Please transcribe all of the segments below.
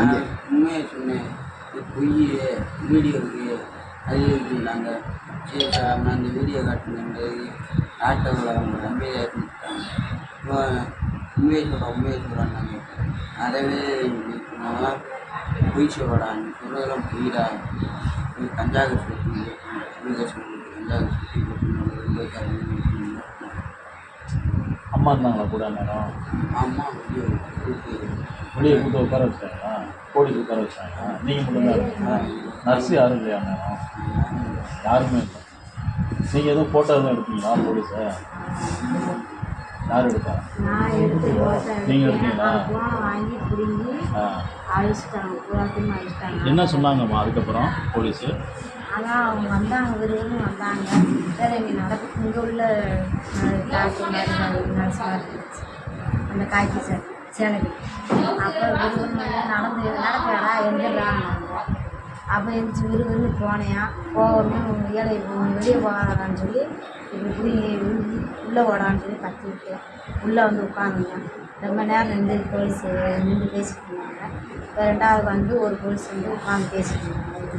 நான் உண்மையை சொன்னேன் இது பொய் வீடியோ இருக்கு அது இருக்குன்னாங்க சரி சார் நான் அந்த வீடியோ காட்டுனேன் ஆட்டோவில் அவங்க நம்பியாக இருந்துட்டாங்க. இவன் உண்மையை சொல்கிறான் உண்மையை சொல்கிறான்னாங்க அதவே நான் பொய் சொல்லடா நீ சொல்கிறதெல்லாம் பொய்டா. நீ சொல்லி கஞ்சாக சொல்லி அம்மா இருந்தாங்களா கூட நேரம் இருக்கு வெளியே கூட்டு உட்கார வச்சாங்களா போலீஸ் உட்கார வச்சாங்களா நீங்கள் மட்டும்தான் இருக்கீங்களா நர்ஸு யாரும் இல்லையா நேரம் யாருமே இல்லை. நீங்கள் எதுவும் ஃபோட்டோ எதுவும் எடுத்தீங்களா போலீஸை? யார் எடுத்தா? நான் எடுத்து போட்டோ நீங்க எடுத்தேன் எடுத்தீங்களா? என்ன சொன்னாங்கம்மா அதுக்கப்புறம் போலீஸு? அதான் அவங்க வந்தாங்க விருதுன்னு வந்தாங்க. சரி இங்கே நடக்கு இங்கே உள்ள டாக்டர் நர்ஸ் மாதிரி. இருந்துச்சு அந்த காய்ச்சி சார். சேலைக்கு அப்புறம் விருதுன்னு நடந்து நடக்கிறாரா எந்திராங்க அப்போ எந்திரிச்சு விறுவிறுன்னு போனேன். போகணும் ஏழை வெளியே போகிறான்னு சொல்லி இப்படி இப்படி உள்ளே ஓடான்னு சொல்லி கத்தி விட்டேன் உள்ளே வந்து உட்காந்துங்க ரொம்ப நேரம் நின்று போலீஸ் நின்று பேசிட்டு இருந்தாங்க. இப்போ ரெண்டாவது வந்து ஒரு போலீஸ் வந்து உட்காந்து பேசிட்டு இருந்தாங்க.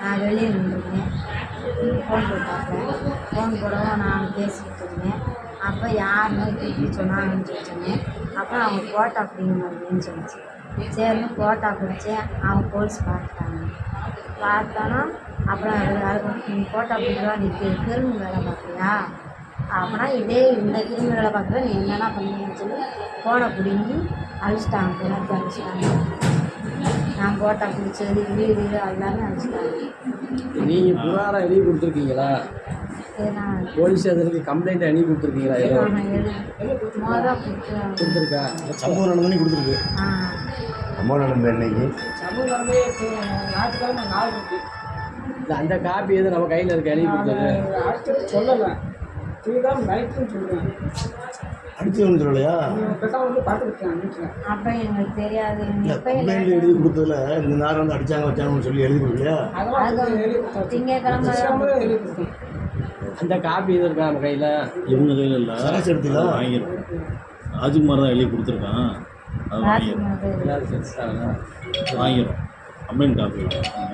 நான் வெளியே நின்றுருந்தேன் ஃபோன் போட்டாப்பேன் ஃபோன் போடவும் நான் பேசிக்கிட்டு இருந்தேன். அப்போ யாருன்னு இப்படி சொன்னாங்கன்னு சொல்லி அப்புறம் அவங்க கோட்டா பிடிக்கணும் அப்படின்னு சொல்லிச்சு. சரின்னு கோட்டா பிடிச்சேன் அவங்க போலீஸ் பார்த்துட்டாங்க. பார்த்தோன்னா அப்புறம் அதுக்கு நீ கோட்டா பிடிக்கிறா நீ கிருமி வேலை பார்க்குறியா? அப்படின்னா இதே இந்த கிருமி வேலை பார்க்குற நீ என்னென்ன பண்ணுவீங்கன்னு சொல்லி கோடை பிடிங்கி அழிச்சிட்டாங்க எல்லாத்தையும் அழிச்சிட்டாங்க. நான் கோட்டா பிடிச்சது வீடு எல்லாமே அழிச்சிட்டாங்க. நீங்கள் புகாராக எழுதி கொடுத்துருக்கீங்களா? போலீஸ் அதற்கு கம்ப்ளைண்ட் எழுதி கொடுத்துருக்கீங்களா எதுவும் கொடுத்துருக்கா? சம்பவம் நடந்தோடனே கொடுத்துருக்கு. ஆ. சம்பவம் நடந்த அன்னைக்கு சமூகமே ஞாயிற்றுக்கிழமை நாள் இருக்கு. இல்லை அந்த காப்பி எது நம்ம கையில் இருக்க எழுதி கொடுத்தது? சொல்லலை. பெருசாக வந்து பார்த்துருக்கேன் வீட்டில் அப்போ எங்களுக்கு தெரியாது. கம்ப்ளைண்ட் எழுதி கொடுத்ததுல இந்த நேரம் வந்து அடிச்சாங்க வச்சாங்கன்னு சொல்லி எழுதி கொடுக்கலையா? திங்கக்கிழமை அந்த காப்பி எது இருக்கா நம்ம கையில்? இவங்க கையில் இல்லை. சராசரி எடுத்தீங்களா? வாங்கிடும் ராஜ்குமார் தான் எழுதி கொடுத்துருக்கான். அது வாங்கிடும் வாங்கிடும் கம்ப்ளைண்ட் காப்பி.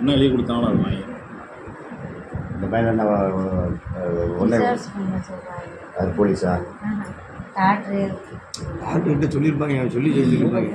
என்ன எழுதி கொடுத்தாங்களோ அது வாங்கிடும் இந்த பையன் என்ன அது போலீஸா? டாக்டரு டாக்டர்கிட்ட சொல்லியிருப்பாங்க சொல்லி சொல்லியிருப்பாங்க.